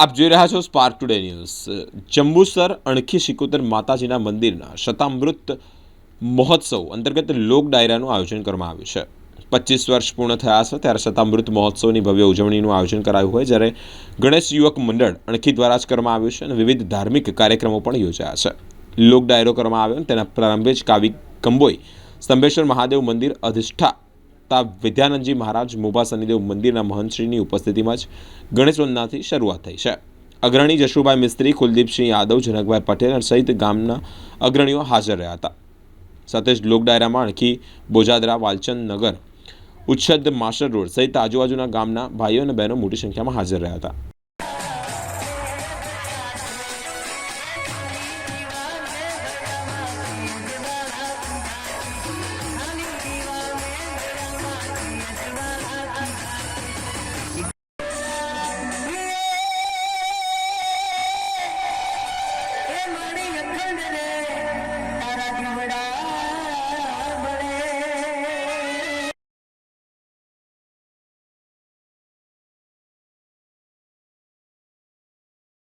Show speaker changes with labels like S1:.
S1: આપ જોઈ રહ્યા છો spark today news Jambusar Ankhi Shikotar માતાજીના મંદિરના શતામૃત મહોત્સવ અંતર્ગત લોક ડાયરાનું આયોજન કરવામાં આવ્યું છે. પચીસ વર્ષ પૂર્ણ થયા છે ત્યારે શતામૃત મહોત્સવની ભવ્ય ઉજવણીનું આયોજન કરાયું હોય જ્યારે ગણેશ યુવક મંડળ અણખી દ્વારા જ કરવામાં આવ્યું છે અને વિવિધ ધાર્મિક કાર્યક્રમો પણ યોજાયા છે. લોક ડાયરો કરવામાં આવ્યો અને તેના પ્રારંભે જ કાવી કંબોઈ, સ્તંભેશ્વર મહાદેવ મંદિર અધિષ્ઠા તા વિદ્યાનંદજી મહારાજ મોભા શનિદેવ મંદિરના મહંતશ્રીની ઉપસ્થિતિમાં જ ગણેશ વંદનાથી શરૂઆત થઈ છે. અગ્રણી જશુભાઈ મિસ્ત્રી, કુલદીપસિંહ યાદવ, જનકભાઈ પટેલ સહિત ગામના અગ્રણીઓ હાજર રહ્યા હતા. સાથે જ લોક ડાયરામાં અણખી બોજાદરા, વાલચંદ નગર, ઉચ્છદ માસ્ટર રોડ સહિત આજુબાજુના ગામના ભાઈઓ અને બહેનો મોટી સંખ્યામાં હાજર રહ્યા હતા.
S2: மடைய கண்டனே